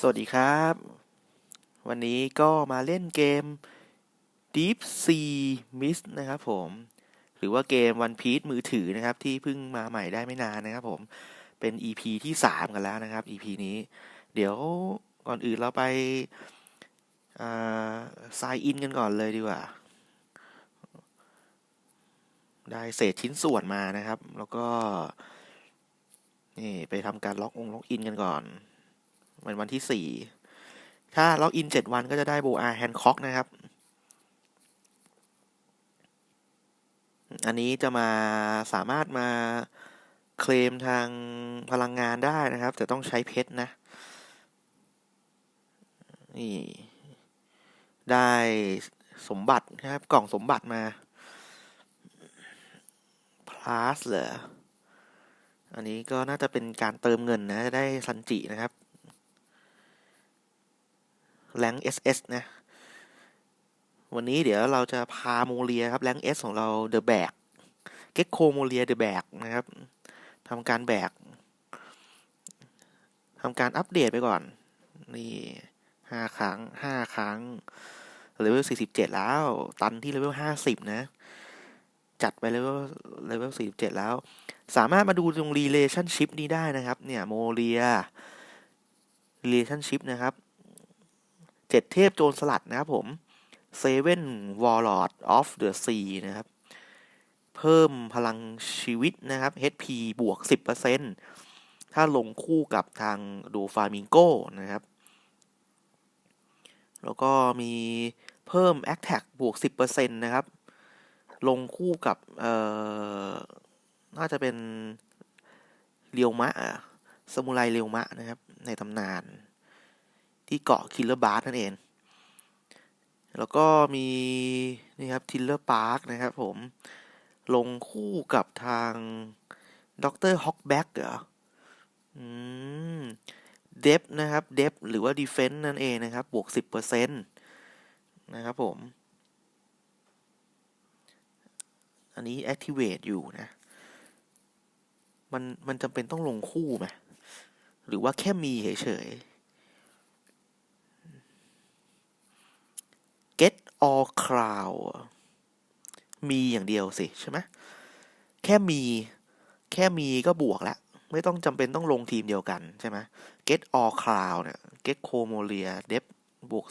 สวัสดีครับ วันนี้ก็มาเล่นเกม Deep Sea Mist นะครับผม หรือว่าเกม One Piece มือถือนะครับ ที่เพิ่งมาใหม่ได้ไม่นานนะครับผม เป็น EP ที่ 3 กันแล้วนะครับ EP นี้ เดี๋ยวก่อนอื่นเราไปซายอินกันก่อนเลยดีกว่า ได้เศษชิ้นส่วนมานะครับ แล้วก็ นี่ ไปทำการล็อกองล็อกอินกันก่อน เป็นวันที่สี่ถ้าล็อกอินเจ็ดวันก็จะได้โบอาแฮนค็อกนะครับ อันนี้จะมาสามารถมาเคลมทางพลังงานได้นะครับ แต่ต้องใช้เพชรนะ นี่ ได้สมบัตินะครับ กล่องสมบัติมา plus เหรออันนี้ก็น่าจะเป็นการเติมเงินนะ จะได้ซันจินะครับ แรง SS นะ วันนี้เดี๋ยวเราจะพาโมเลียครับแรง S ของเรา The Bag เก็กโคโมเลีย The Bag นะครับทำการแบกทำการอัปเดตไปก่อน นี่ห้าครั้งห้าครั้งเลเวลสี่สิบเจ็ดแล้ว ตันที่เลเวลห้าสิบนะ จัดไปเลเวลเลเวลสี่สิบเจ็ดแล้ว สามารถมาดูตรง relationship นี้ได้นะครับ เนี่ยโมเลีย relationship นะครับ เจ็ดเทพโจรสลัดนะครับผม Seven Warlord of the Sea นะครับ เพิ่มพลังชีวิตนะครับ HP บวก 10%ถ้าลงคู่กับทางดูฟามิงโกนะครับ แล้วก็มีเพิ่ม Attack บวก 10%นะครับ ลงคู่กับเอ่อน่าจะเป็นเรียวมะอะสมุไรเรียวมะนะครับ ในตำนาน ที่เกาะคิลเลอร์บาร์นั่นเอง แล้วก็มีนี่ครับทิลเลอร์พาร์คนะครับผมลงคู่กับทางด็อกเตอร์ฮอกแบ็กเหรออืมเดฟนะครับเดฟหรือว่าดีเฟนต์นั่นเองนะครับ บวกสิบเปอร์เซ็นต์นะครับผม อันนี้ activate อยู่นะ มัน มันจำเป็นต้องลงคู่ไหม หรือว่าแค่มีเฉยๆ get all crowd มีอย่างเดียวสิใช่ไหมแค่มีแค่มีก็บวกแล้วไม่ต้องจำเป็นต้องลงทีมเดียวกันใช่ไหม get all crowd เนี่ย get c o m o l i a d e p บวก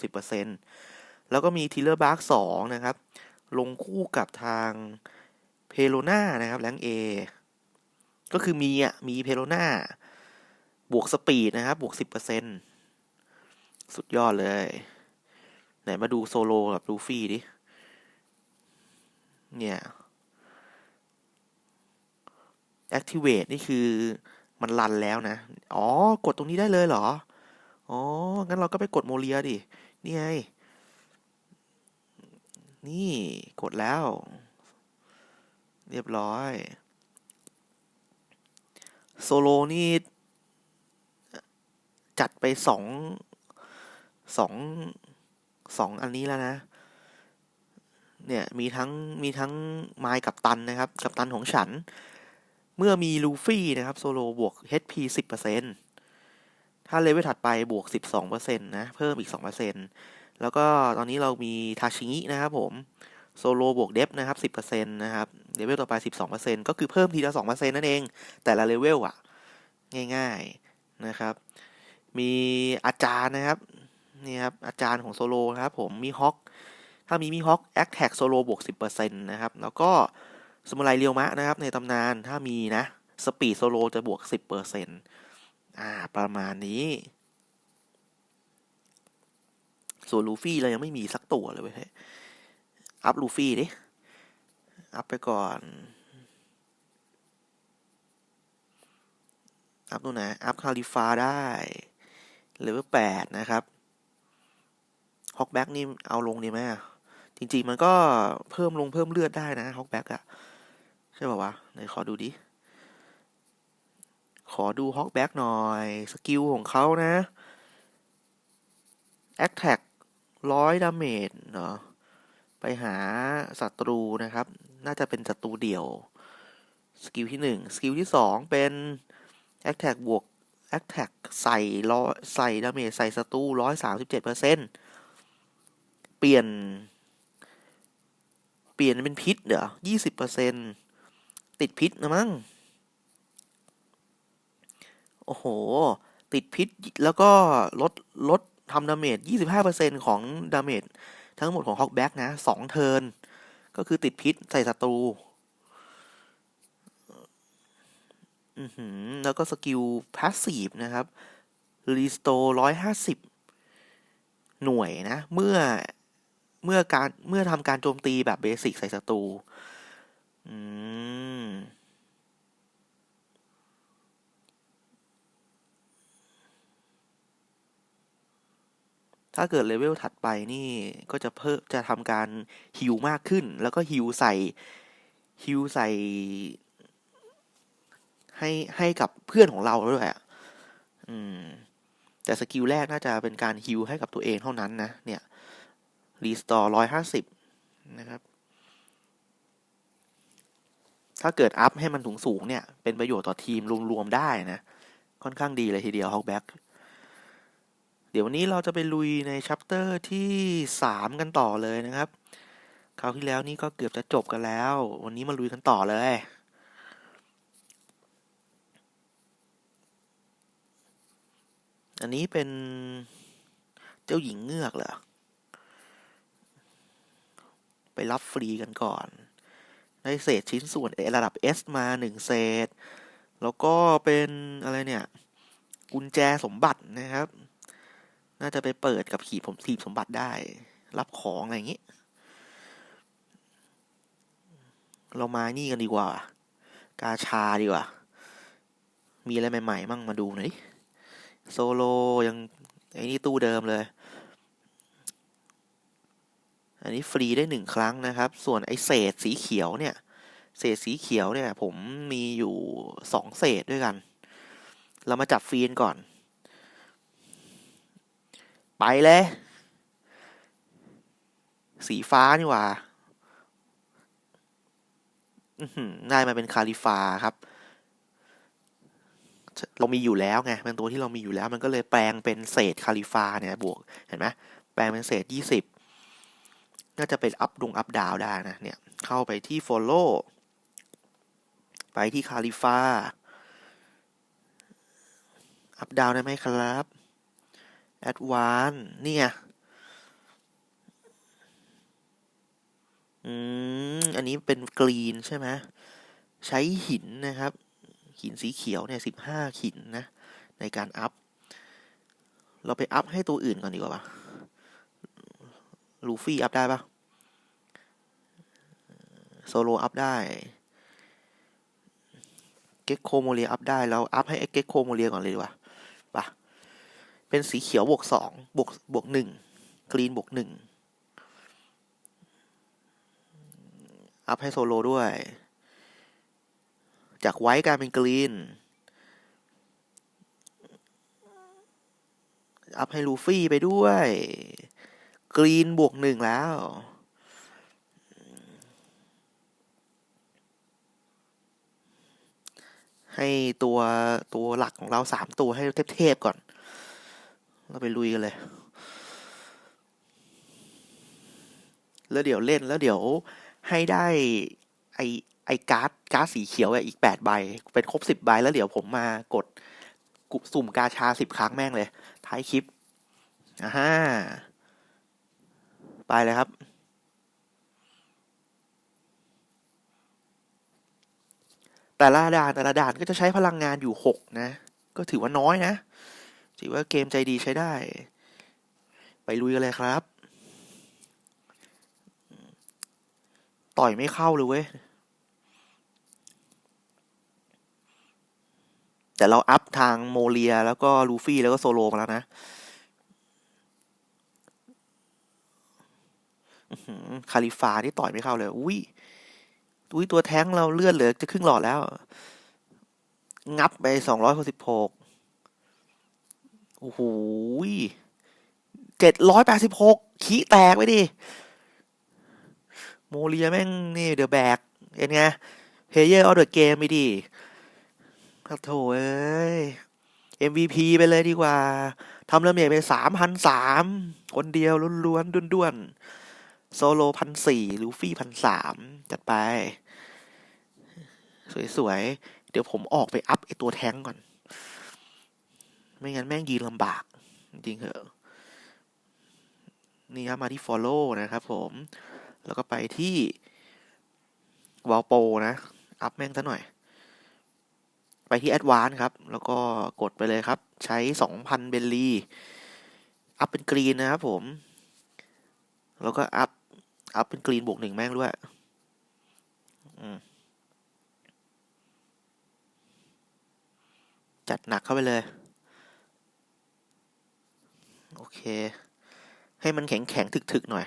10%แล้วก็มี tiller bark 2นะครับ ลงคู่กับทางเพโลนานะครับแรง A ก็คือมีอะ มีเพโลนาบวกสปีดนะครับ บวก 10%สุดยอดเลย ไหนมาดูโซโลกับลูฟี่ดิ เนี่ย activate นี่คือมันรันแล้วนะ อ๋อ กดตรงนี้ได้เลยเหรอ อ๋อ งั้นเราก็ไปกดโมเลียดิ นี่ไง นี่กดแล้ว เรียบร้อย โซโลนี่ จัดไปสองสอง สองอันนี้แล้วนะ เนี่ยมีทั้งมีทั้งไมล์กับตันนะครับ กับตันของฉัน เมื่อมีลูฟี่นะครับโซโลบวก HP 10%ถ้าเลเวลถัดไปบวก 12%นะเพิ่มอีก 2%แล้วก็ตอนนี้เรามีทาชิงินะครับผมโซโลบวกเดฟนะครับ 10%นะครับเลเวลต่อไป 12%ก็คือเพิ่มทีละ 2%นั่นเอง แต่ละเลเวลอะง่าย ๆนะครับ มีอาจารย์นะครับ นี่ครับอาจารย์ของโซโลนะครับผมมีฮอกถ้ามีมีฮอกแอคแท็กโซโลบวก 10%นะครับ แล้วก็สมุไรเรียวมะนะครับ ในตำนานถ้ามีนะสปีดโซโลจะบวก 10%อ่า ประมาณนี้ ส่วนลูฟี่เรายังไม่มีสักตัวเลยเว้ยอัพลูฟี่ดิ อัพไปก่อน อัพตัวไหน อัพคาลิฟาได้เลเวลแปดนะครับ ฮอกแบ็กนี่เอาลงดีไหมจริง ๆ มันก็เพิ่มลงเพิ่มเลือดได้นะฮอกแบ็กอะใช่ป่าวะไหนขอดูดิ ขอดูฮอกแบ็กหน่อย สกิลของเขานะแอคแท็กร้อยดาเมจเนาะไปหาศัตรูนะครับ น่าจะเป็นศัตรูเดี่ยว สกิลที่หนึ่งสกิลที่สองเป็นแอคแท็กบวก Attack ใส่ร้อยใส่ดาเมจใส่ศัตรูร้อยสามสิบเจ็ดเปอร์เซ็นเปลี่ยน เปลี่ยนเป็นพิษเหรอยี่สิบเปอร์เซ็นติดพิษนะมั้ง โอ้โห ติดพิษแล้วก็ลดลดทำดาเมจยี่สิบห้าเปอร์เซ็นของดาเมจทั้งหมดของฮอกแบ็กนะสองเทิร์นก็คือติดพิษใส่ศัตรู อือหือ แล้วก็สกิลพาสซีฟนะครับรีสโตร้อยห้าสิบหน่วยนะ เมื่อ เมื่อการเมื่อทำการโจมตีแบบเบสิกใส่ศัตรูอืมถ้าเกิดเลเวลถัดไปนี่ก็จะเพิ่มจะทำการฮิวมากขึ้น แล้วก็ฮิวใส่ฮิวใส่ ให้ให้กับเพื่อนของเราด้วยอะอืม แต่สกิลแรกน่าจะเป็นการฮิวให้กับตัวเองเท่านั้นนะเนี่ย รีสตอร์ร้อยห้าสิบนะครับ ถ้าเกิดอัพให้มันสูงสูงๆเนี่ย เป็นประโยชน์ต่อทีมรวมๆได้นะ ค่อนข้างดีเลยทีเดียวฮอกแบ็กเดี๋ยววันนี้เราจะไปลุยในชัปเตอร์ที่สามกันต่อเลยนะครับ คราวที่แล้วนี่ก็เกือบจะจบกันแล้ว วันนี้มาลุยกันต่อเลยอันนี้เป็นเจ้าหญิงเงือกเหรอ ไปรับฟรีกันก่อน ได้เศษชิ้นส่วนเอระดับ S มาหนึ่งเศษ แล้วก็เป็นอะไรเนี่ย กุญแจสมบัตินะครับ น่าจะไปเปิดกับขีดผมทีบสมบัติได้ รับของอะไรอย่างนี้ เรามานี่กันดีกว่า กาชาดีกว่า มีอะไรใหม่ๆ มั่งมาดูหน่อยดิโซโลยังไอ้นี่ตู้เดิมเลย อันนี้ฟรีได้หนึ่งครั้งนะครับ ส่วนไอ้เศษสีเขียวเนี่ย เศษสีเขียวเนี่ยผมมีอยู่สองเศษด้วยกัน เรามาจับฟรีกันก่อน ไปเลย สีฟ้านี่ว่าได้มาเป็นคาลิฟาครับ เรามีอยู่แล้วไงเป็นตัวที่เรามีอยู่แล้ว มันก็เลยแปลงเป็นเศษคาลิฟาเนี่ยบวกเห็นไหมแปลงเป็นเศษยี่สิบ น่าจะเป็นอัพดงอัพดาวได้นะเนี่ย เข้าไปที่ follow ไปที่คาลิฟาอัพดาวได้ไหมครับ advance นี่ไง อืม อันนี้เป็นกรีนใช่ไหม ใช้หินนะครับ หินสีเขียวเนี่ยสิบห้าหินนะ ในการอัพ เราไปอัพให้ตัวอื่นก่อนดีกว่าปะ ลูฟี่อัพได้ปะโซโลอัพได้ เก็กโคโมเลียอัพได้เราอัพให้เก็กโคโมเลียก่อนเลยดีกว่าปะเป็นสีเขียวบวกสองบวกบวกหนึ่งกรีนบวกหนึ่งอัพให้โซโลด้วย จากไวท์กลายเป็นกรีน อัพให้ลูฟี่ไปด้วย กรีนบวกหนึ่งแล้ว ให้ตัวตัวหลักของเราสามตัวให้เทพๆก่อน เราไปลุยกันเลย แล้วเดี๋ยวเล่นแล้วเดี๋ยวให้ได้ไอไอการ์ดการ์ดสีเขียวอีกแปดใบ เป็นครบสิบใบแล้วเดี๋ยวผมมากดกุสุ่มกาชาสิบครั้งแม่งเลย ท้ายคลิปอ่าฮะ ไปเลยครับ แต่ละด่านแต่ละด่านก็จะใช้พลังงานอยู่หกนะ ก็ถือว่าน้อยนะ ถือว่าเกมใจดีใช้ได้ ไปลุยกันเลยครับ ต่อยไม่เข้าเลยเว้ยแต่เราอัพทางโมเลียแล้วก็ลูฟี่แล้วก็โซโลมาแล้วนะ คาลิฟาที่ต่อยไม่เข้าเลย อุ้ยอุ้ยตัวแท้งเราเลื่อนเหลือจะครึ่งหลอดแล้ว งับไปสองร้อยหกสิบหกโอ้โหเจ็ดร้อยแปดสิบหกขี้แตกไปดิ โมเลียแม่งนี่เดอะแบกเห็นไงเพเยอร์ออเดอร์เกมไปดิโถเอ้ย MVP ไปเลยดีกว่า ทำเริ่มเมจไปสามพันสาม คนเดียวล้วนๆด้วนๆ โซโลพันสี่ลูฟี่พันสามจัดไป สวยๆ เดี๋ยวผมออกไปอัพไอตัวแท้งก่อน ไม่งั้นแม่งยืนลำบาก จริงเหอะนี่ครับมาที่ follow นะครับผม แล้วก็ไปที่วอลโปนะ อัพแม่งซะหน่อย ไปที่ advance ครับ แล้วก็กดไปเลยครับ ใช้ 2,000 เบลลีอัพเป็นกรีนนะครับผม แล้วก็อัพ อัพเป็นกรีนบวกหนึ่งแม่งด้วยจัดหนักเข้าไปเลย โอเค ให้มันแข็งแข็งๆถึกๆหน่อย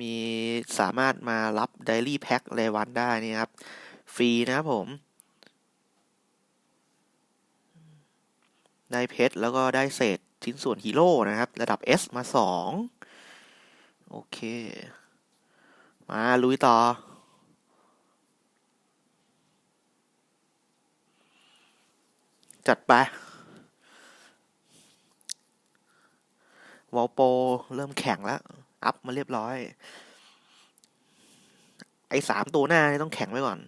มีสามารถมารับ Daily Pack รายวันได้นี่ครับ ฟรีนะครับผม ได้เพชรแล้วก็ได้เศษ ชิ้นส่วนฮีโร่นะครับ ระดับ S มาสองโอเค มาลุยต่อ จัดไปวอลโปเริ่มแข่งแล้ว อัพมาเรียบร้อย ไอ้สามตัวหน้านี่ต้องแข่งไว้ก่อน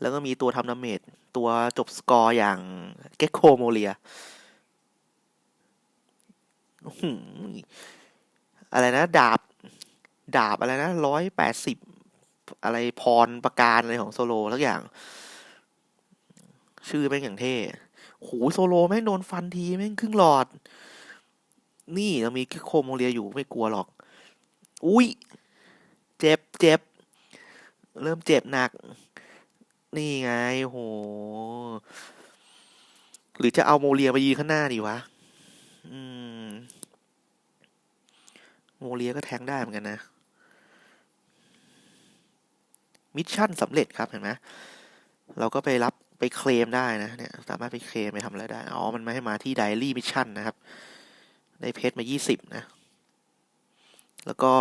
แล้วก็มีตัวทำดาเมจ ตัวจบสกอร์อย่างเก็กโคโมเลียอะไรนะ ดาบ ดาบอะไรนะร้อยแปดสิบอะไรพรประการอะไรของโซโลทักอย่าง ชื่อแม่งอย่างเท่โหโซโลแม่งโดนฟันทีแม่งครึ่งหลอด นี่เรามีโคโมเลียอยู่ไม่กลัวหรอก อุ้ย เจ็บเจ็บ เริ่มเจ็บหนัก นี่ไงโห หรือจะเอาโมเลียไปยืนข้างหน้าดีวะ อืม โมเลียก็แทงได้เหมือนกันนะ มิชชั่นสำเร็จครับเห็นไหมเราก็ไปรับไปเคลมได้นะเนี่ย สามารถไปเคลมไปทำอะไรได้ อ๋อ มันไม่ให้มาที่ไดรี่มิชชั่นนะครับ ได้เพชรมา20นะ แล้วก็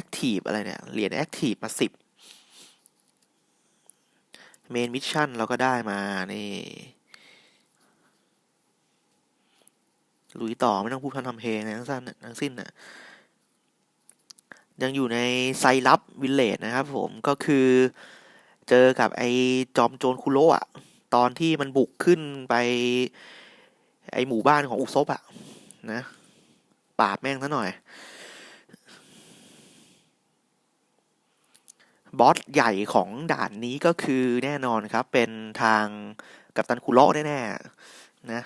Active อะไรเนี่ย เหรียญ Active มา10 เมนมิชชั่นเราก็ได้มา นี่ลุยต่อ ไม่ต้องพูดพันทำเพลงนะทั้งสั้นนะทั้งสิ้นน่ะยังอยู่ในไซรับวิลเลจนะครับผมก็คือเจอกับไอ้จอมโจรคุโระอะตอนที่มันบุกขึ้นไป ไอ้หมู่บ้านของอุซบอะนะปราบแม่งซะหน่อย บอสใหญ่ของด่านนี้ก็คือแน่นอนครับ เป็นทางกัปตันคุโระแน่ๆนะ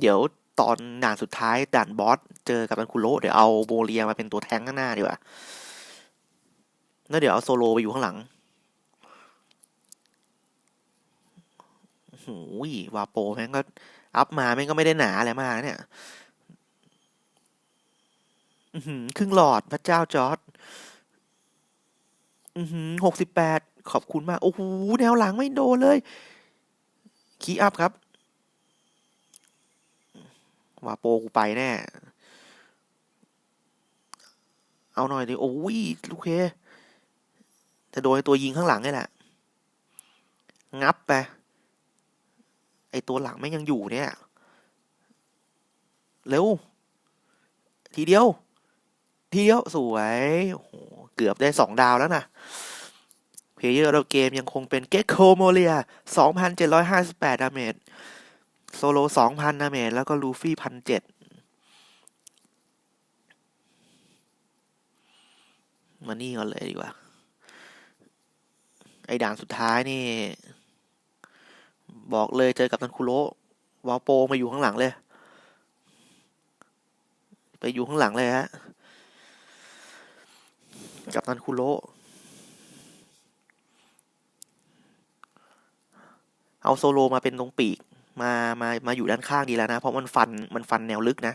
เดี๋ยวตอนด่านสุดท้ายด่านบอสเจอกับตันคุโระเดี๋ยวเอาโมเลียมาเป็นตัวแทงข้างหน้าดีกว่าแล้วเดี๋ยวเอาโซโลไปอยู่ข้างหลังโอ้ยวาโปแม่งก็ อัพมาแม่งก็ไม่ได้หนาอะไรมากเนี่ยครึ่งหลอดพระเจ้าจอร์ดอือหือหกสิบแปดขอบคุณมาก โอ้โหแนวหลังไม่โดนเลย คีอัพครับ ว่าโปกูไปแน่ เอาหน่อยดิ โอ้ยลูกเคจะโดนไอ้ตัวยิงข้างหลังนี่แหละ งับไป ไอตัวหลังไม่งยังอยู่เนี่ย เร็ว ทีเดียว ทีเดียวสวยโอ้โหเกือบได้สองดาวแล้วนะเพลเยอร์เราเกมยังคงเป็นเก c โคโมเลีย 2,758 ดาเมจ โซโล 2,000 ดาเมจ แล้วก็ลูฟี่1,700มานี่ก่อนเลยดีกว่า ไอด่านสุดท้ายนี่ บอกเลยเจอกับตันคุโระวาโปมาอยู่ข้างหลังเลย ไปอยู่ข้างหลังเลยฮะ กับตันคุโระเอาโซโลมาเป็นตรงปีกมา มา มาอยู่ด้านข้างดีแล้วนะ เพราะมันฟัน มันฟันแนวลึกนะ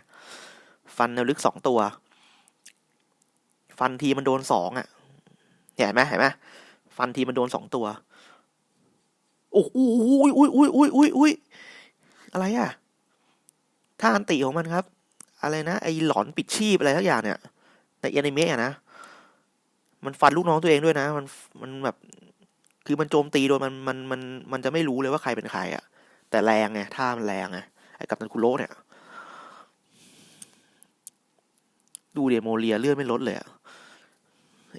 ฟันแนวลึกสองตัว ฟันทีมันโดนสองอะ เห็นไหมเห็นไหมฟันทีมันโดนสองตัว อ้โหอุ้ยอุ้ยอุ้ยอุ้ยอุ้ยอุ้ยอะไรอะท่าอันติของมันครับ อะไรนะไอหลอนปิดชีพอะไรทักอย่างเนี่ยในแอนิเมะอะนะมันฟันลูกน้องตัวเองด้วยนะ มันมันแบบ คือมันโจมตีโดยมันมันมันมันจะไม่รู้เลยว่าใครเป็นใครอะแต่แรงไงท่ามันแรงไงไอ้กัปตันคุโร่เนี่ย ดูเดโมเลียเลื่อนไม่ลดเลยอะ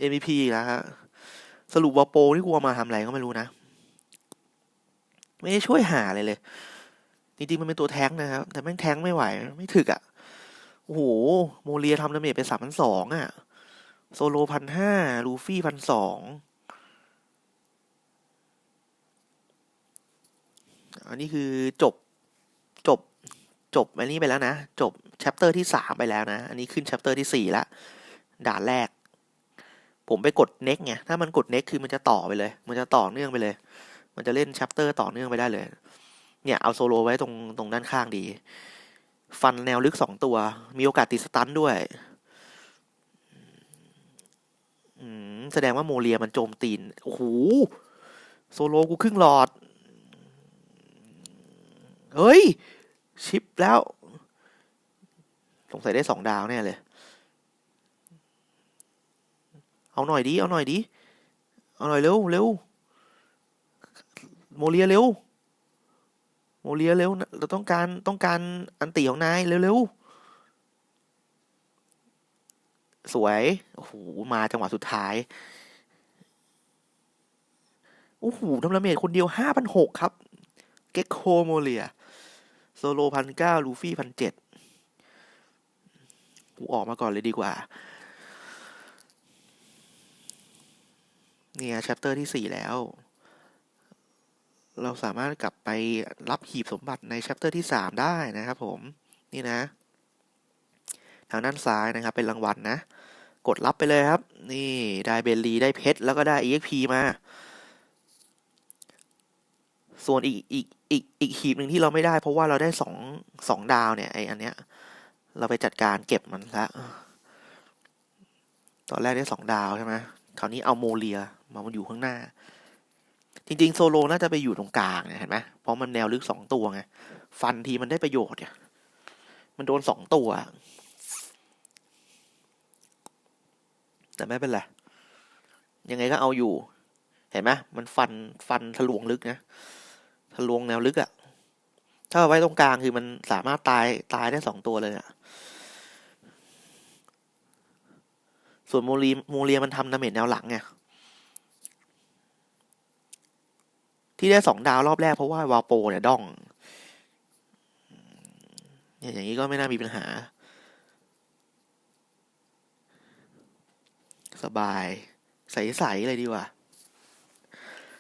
MVP แล้วฮะสรุปว่าโปรที่กลัวมาทำอะไรก็ไม่รู้นะ ไม่ได้ช่วยหาอะไรเลย จริงๆมันเป็นตัวแท้งนะครับ แต่แม่งแท้งไม่ไหว ไม่ถึกอะ่ะ โอ้โห โมเลียทำดาเมจไปสามพันสองอะ โซโลพันห้าลูฟี่พันสองอันนี้คือจบจบจบอันนี้ไปแล้วนะ จบแชปเตอร์ที่สามไปแล้วนะ อันนี้ขึ้นแชปเตอร์ที่สี่ละด่านแรก ผมไปกด next ไงถ้ามันกด next คือมันจะต่อไปเลย มันจะต่อเนื่องไปเลย มันจะเล่นแชปเตอร์ต่อเนื่องไปได้เลย เนี่ยเอาโซโลไว้ตรงตรงด้านข้างดี ฟันแนวลึกสองตัว มีโอกาสติดสตันด้วยแสดงว่าโมเลียมันโจมตีน โอ้โห โซโลกูครึ่งหลอด เฮ้ย ชิปแล้ว สงสัยได้สองดาวแน่เลย เอาหน่อยดิ เอาหน่อยดิ เอาหน่อยเร็วเร็ว โมเลียเร็ว โมเลียเร็ว เราต้องการต้องการอันตีของนายเร็วๆ สวย โอ้โห มาจังหวะสุดท้าย โอ้โหทำดาเมจคนเดียวห้าพันหกครับ เก็กโคโมเลีย โซโลพันเก้าลูฟี่พันเจ็ดกูออกมาก่อนเลยดีกว่า เนี่ย c h ปเตอร์ที่สี่แล้ว เราสามารถกลับไปรับหีบสมบัติใน c h ปเตอร์ที่สามได้นะครับผม นี่นะ ทางด้านซ้ายนะครับ เป็นรางวัลนนะ กดรับไปเลยครับ นี่ได้เบลลีได้เพชรแล้วก็ได้ EXP มา ส่วนอีกอีกอีกอีกหีบหนึ่งที่เราไม่ได้ เพราะว่าเราได้สองสองดาวเนี่ยไออันเนี้ย เราไปจัดการเก็บมันละตอนแรกได้สองดาวใช่ไหมคราวนี้เอาโมเลียมามันอยู่ข้างหน้า จริงๆโซโลน่าจะไปอยู่ตรงกลางเนี่ยเห็นไหมเพราะมันแนวลึกสองตัวไง ฟันทีมันได้ประโยชน์เนี่ย มันโดนสองตัว แต่ไม่เป็นไร ยังไงก็เอาอยู่ เห็นไหมมันฟันฟันทะลวงลึกนะ ทะลวงแนวลึกอะถ้าไว้ตรงกลางคือมันสามารถตายตายได้สองตัวเลยอะส่วนโมลีโมเลียมันทำดาเมจแนวหลังไง ที่ได้สองดาวรอบแรกเพราะว่าวาโปเนี่ยด้องเนี่ยอย่างนี้ก็ไม่น่ามีปัญหา สบาย ใสๆเลยดีกว่า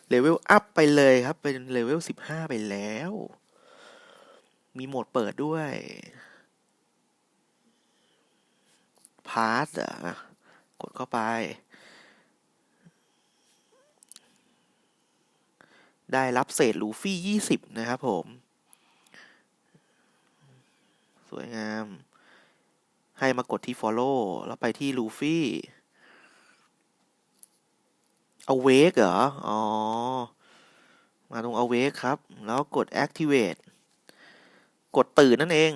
เลเวลอัพไปเลยครับ เป็นเลเวลสิบห้าไปแล้ว มีโหมดเปิดด้วยพาร์ทอะ กดเข้าไป ได้รับเศษลูฟี่ยี่สิบนะครับผม สวยงาม ให้มากดที่ follow แล้วไปที่ลูฟี่ awake เหรอ อ๋อ มาตรง awake ครับ แล้วกด activate กดตื่นนั่นเอง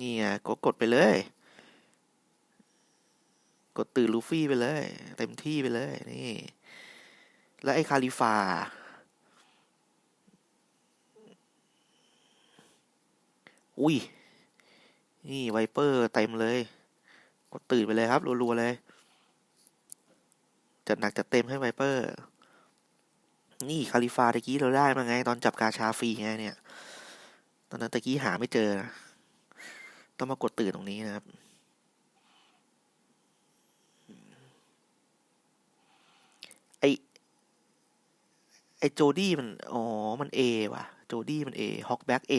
นี่ไงกดกดไปเลย กดตื่นลูฟี่ไปเลย เต็มที่ไปเลยนี่ แล้วไอ้คาลิฟา อุ้ย นี่ไวเปอร์เต็มเลย กดตื่นไปเลยครับรัวๆเลย จัดหนักจัดเต็มให้ไวเปอร์ นี่คาลิฟาตะกี้เราได้มาไง ตอนจับกาชาฟรีไงเนี่ย ตอนนั้นตะกี้หาไม่เจอ ต้องมากดตื่นตรงนี้นะครับ ไอ ไอโจดี้มัน อ๋อ มันเอว่ะ โจดี้มันเอฮอกแบ็กเอ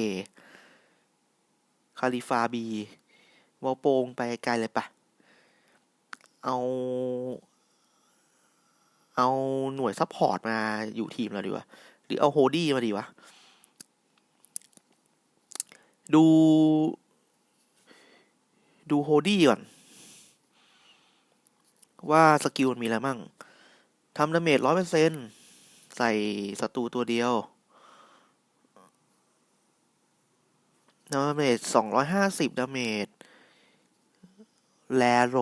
คาลิฟาบีวอลโปงไปไกลเลยปะ เอา เอาหน่วยซัพพอร์ตมาอยู่ทีมเราดีกว่า หรือเอาโฮดี้มาดีวะ ดู ดูโฮดี้ก่อน ว่าสกิลมันมีอะไรมั่งทำดาเมจร้อยเปอร์เซ็น ใส่ศัตรูตัวเดียวดาเมจสองร้อยห้าสิบดาเมจแลโร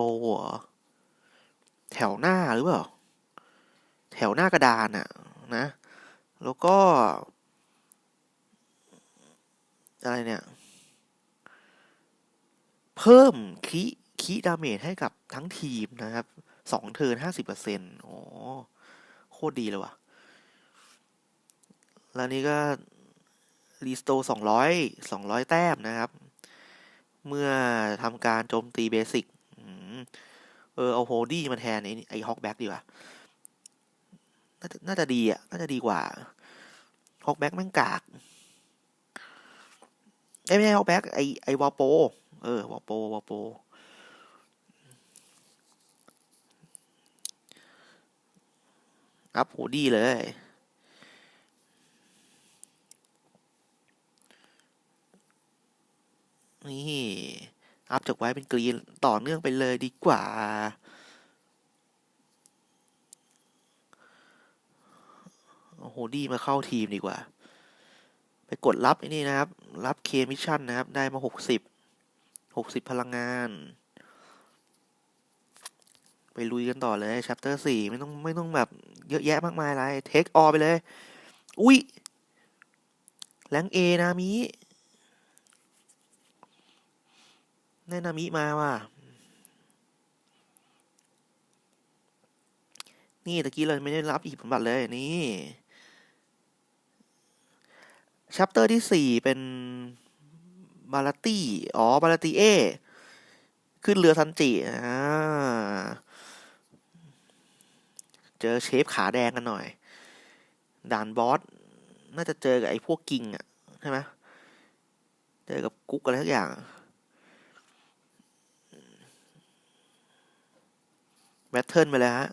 แถวหน้าหรือเปล่า แถวหน้ากระดานอะนะ แล้วก็ อะไรเนี่ย เพิ่มคีคีดาเมจให้กับทั้งทีมนะครับสองเทิร์นห้าสิบเปอร์เซ็นต์โอ้โคตรดีเลยว่ะ แล้วนี่ก็รีสโตสองร้อยสองร้อยแต้มนะครับ เมื่อทำการโจมตีเบสิกเออเอาโฮดี้มาแทนไอ้ไอ้ฮอกแบ็กดีกว่า น่าจะน่าจะดีอะ น่าจะดีกว่าฮอกแบ็กแม่งกากไอ้ไม่ใช่ฮอกแบ็กไอ้ไอ้วอลโป เออวอลโปวอลโป อัพโหดีเลย นี่อัพจากไว้เป็นกรีนต่อเนื่องไปเลยดีกว่า โอ้โห ดีมาเข้าทีมดีกว่า ไปกดรับไอ้นี่นะครับ รับเคมิชชั่นนะครับ ได้มาหกสิบ หกสิบพลังงาน ไปลุยกันต่อเลย chapter สี่ไม่ต้องไม่ต้องแบบเยอะแยะมากมายอะไร เทคออไปเลย อุ้ยแรงเอนามิ ได้นามิมาว่ะ นี่ตะกี้เราไม่ได้รับอีกผลบัตรเลยนี่ chapter ที่สี่เป็นบาลาตี้ อ๋อ บาลาตีเอ ขึ้นเรือซันจิอ่าเจอเชฟขาแดงกันหน่อย ด่านบอส น่าจะเจอกับไอ้พวกกิงอะใช่ไหมเจอกับกุ๊กอะไรทุกอย่าง แบทเทิลไปเลยฮะ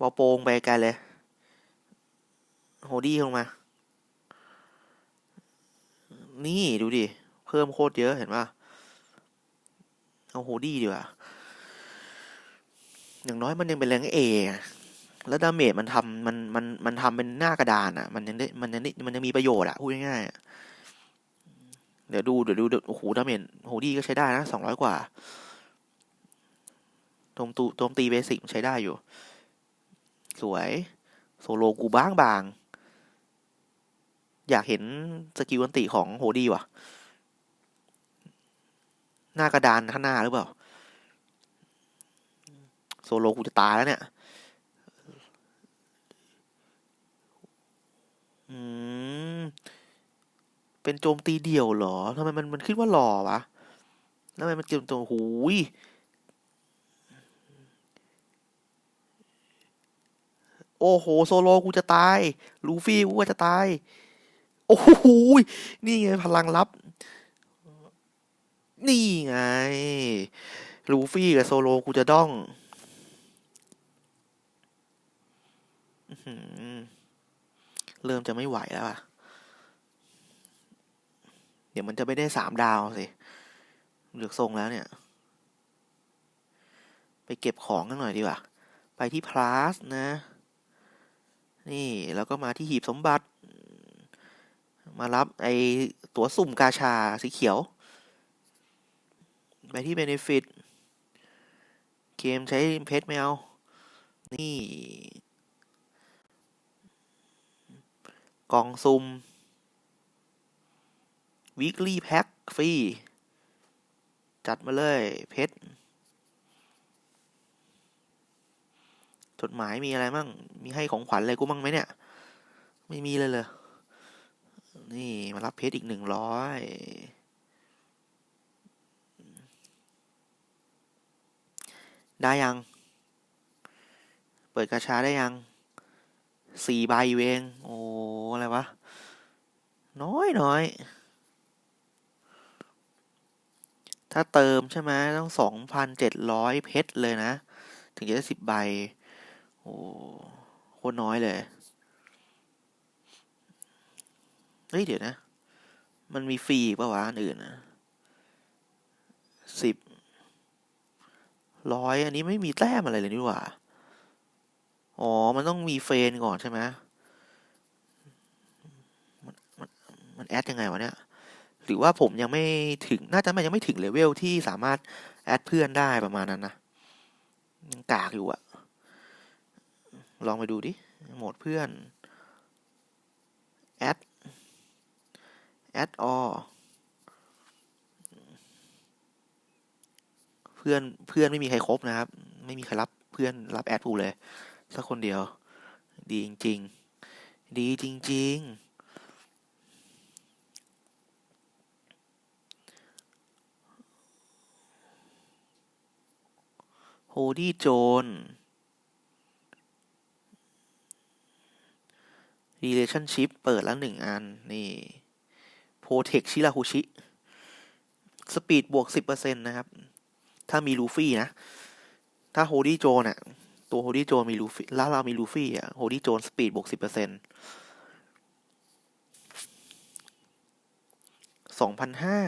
วอลโปงไปไกลเลยโฮดี้ลงมา นี่ดูดิ เพิ่มโคตรเยอะเห็นป่ะ เอาโฮดี้ดีกว่า อย่างน้อยมันยังเป็นแรงเอแล้วดาเมจมันทำมันมันมันทำเป็นหน้ากระดานอะ มันยังได้มันยังได้มันยังมีประโยชน์อะพูดง่ายๆเดี๋ยวดูเดี๋ยวดูเดี๋ยวโอ้โหดาเมจโฮดี้ก็ใช้ได้นะสองร้อยกว่า โจมตูโจมตีเบสิกใช้ได้อยู่ สวยโซโลกูบ้างบาง อยากเห็นสกิลอันติของโฮดี้ว่ะ หน้ากระดานข้างหน้าหรือเปล่า โซโลกูจะตายแล้วเนี่ย อืม เป็นโจมตีเดี่ยวเหรอทำไมมันมันขึ้นว่าหล่อวะทำไมมันเกี่ยวตัวหูย โอ้โห โซโลกูจะตาย ลูฟี่กูก็จะตาย โอ้โห นี่ไงพลังลับ นี่ไง ลูฟี่กับโซโลกูจะด้องเริ่มจะไม่ไหวแล้วอะเดี๋ยวมันจะไม่ได้สามดาวสิ เหลือกทรงแล้วเนี่ย ไปเก็บของกันหน่อยดีกว่า ไปที่พลาสนะ นี่แล้วก็มาที่หีบสมบัติ มารับไอตัวสุ่มกาชาสีเขียว ไปที่เบนฟิตเกมใช้เพชรไม่เอา นี่ กล่องซุ่ม weekly pack ฟรี จัดมาเลยเพชร จดหมายมีอะไรมั่ง มีให้ของขวัญอะไรกูมั่งไหมเนี่ย ไม่มีเลยเลยนี่มารับเพชรอีกหนึ่งร้อยได้ยัง เปิดกระชาได้ยัง สี่ใบเอง โอ้ อะไรวะ น้อยน้อย ถ้าเติมใช่ไหมต้องสองพันเจ็ดร้อยเพชรเลยนะ ถึงจะได้สิบใบ โอ้โคตรน้อยเลย เฮ้ย เดี๋ยวนะ มันมีฟรีป่าวะอันอื่นนะสิบร้อยอันนี้ไม่มีแต้มอะไรเลยนี่หว่า อ๋อ มันต้องมีเฟนก่อนใช่ไหมมันมันมันแอดยังไงวะเนี่ย หรือว่าผมยังไม่ถึง น่าจะไม่ยังไม่ถึงเลเวลที่สามารถแอดเพื่อนได้ประมาณนั้นนะ ยังกากอยู่อะ ลองไปดูดิ โหมดเพื่อนแอดแอดออเพื่อน เพื่อนไม่มีใครครบนะครับ ไม่มีใครรับเพื่อนรับแอดกูเลย สักคนเดียว ดีจริง ๆ ดีจริง ๆโฮดี้โจน relationship เปิดแล้วหนึ่งอัน นี่ protect ชิราคุชิ สปีดบวกสิบเปอร์เซ็นต์นะครับ ถ้ามีลูฟี่นะ ถ้าโฮดี้โจนอะตัวโฮดี้โจนมีลูฟี่แล้วเรามีลูฟี่อะโฮดี้โจนสปีดบวกสิบเปอร์เซ็นต์สองพันห้า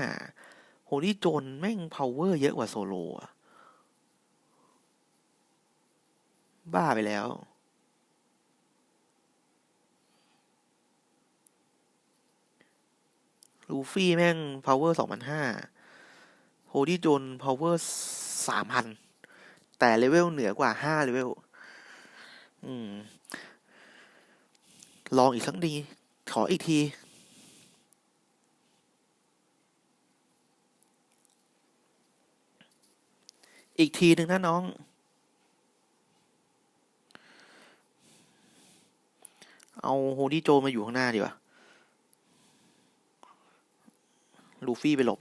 โฮดี้โจนแม่ง power เยอะกว่าโซโลอะบ้าไปแล้ว ลูฟี่แม่ง power สองพันห้าโฮดี้โจน power สามพันแต่เลเวลเหนือกว่าห้าเลเวล อืม ลองอีกสักดี ขออีกทีอีกทีหนึ่งนะน้อง เอาโฮดี้โจมาอยู่ข้างหน้าดีกว่า ลูฟี่ไปหลบ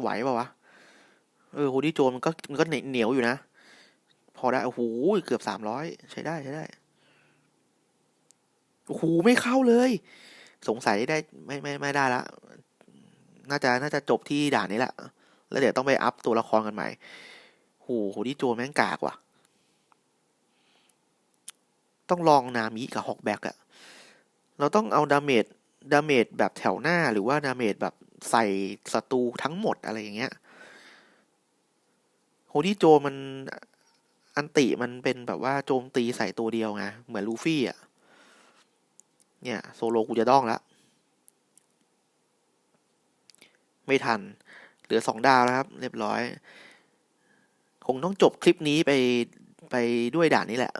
ไหวป่าวะ เออโฮดี้โจมันก็มันก็เหนียวอยู่นะ พอได้ โอ้โห เกือบสามร้อยใช้ได้ใช้ได้ โอ้โห ไม่เข้าเลย สงสัยได้ไม่ไม่ไม่ได้ละ น่าจะน่าจะจบที่ด่านนี้แหละ แล้วเดี๋ยวต้องไปอัพตัวละครกันใหม่โหโหที่โจแม่งกากว่ะ ต้องลองนามิกับฮอกแบ็กอะเราต้องเอาดาเมจดาเมจแบบแถวหน้าหรือว่าดาเมจแบบใส่ศัตรูทั้งหมดอะไรอย่างเงี้ยโฮที่โจมันอันติมันเป็นแบบว่าโจมตีใส่ตัวเดียวไงเหมือนลูฟี่อะเนี่ย โซโลกูจะต้องละ ไม่ทัน เหลือสองดาวแล้วครับ เรียบร้อย คงต้องจบคลิปนี้ไปไปด้วยด่านนี้แหละ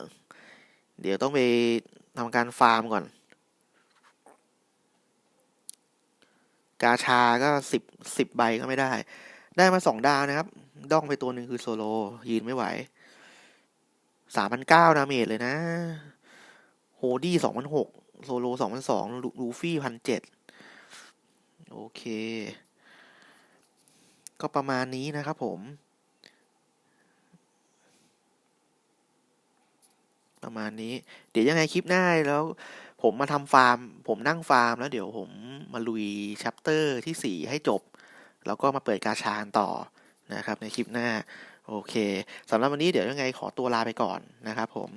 เดี๋ยวต้องไปทำการฟาร์มก่อน กาชาก็สิบสิบใบก็ไม่ได้ ได้มาสองดาวนะครับ ด้องไปตัวหนึ่งคือโซโล ยืนไม่ไหวสามพันเก้าดาเมจเลยนะ โฮดี้สองพันหกโซโลสองพันสองลูฟี่พันเจ็ดโอเค ก็ประมาณนี้นะครับผม ประมาณนี้ เดี๋ยวยังไงคลิปหน้าแล้ว ผมมาทำฟาร์ม ผมนั่งฟาร์ม แล้วเดี๋ยวผมมาลุยชัปเตอร์ที่ 4 ให้จบ แล้วก็มาเปิดกาชาต่อนะครับในคลิปหน้า โอเคสำหรับวันนี้เดี๋ยวยังไงขอตัวลาไปก่อนนะครับผม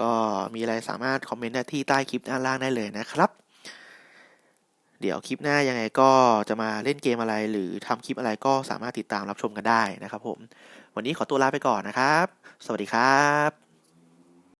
ก็มีอะไรสามารถคอมเมนต์ได้ที่ใต้คลิปด้านล่างได้เลยนะครับ เดี๋ยวคลิปหน้ายังไงก็จะมาเล่นเกมอะไรหรือทำคลิปอะไรก็สามารถติดตามรับชมกันได้นะครับผม วันนี้ขอตัวลาไปก่อนนะครับ สวัสดีครับ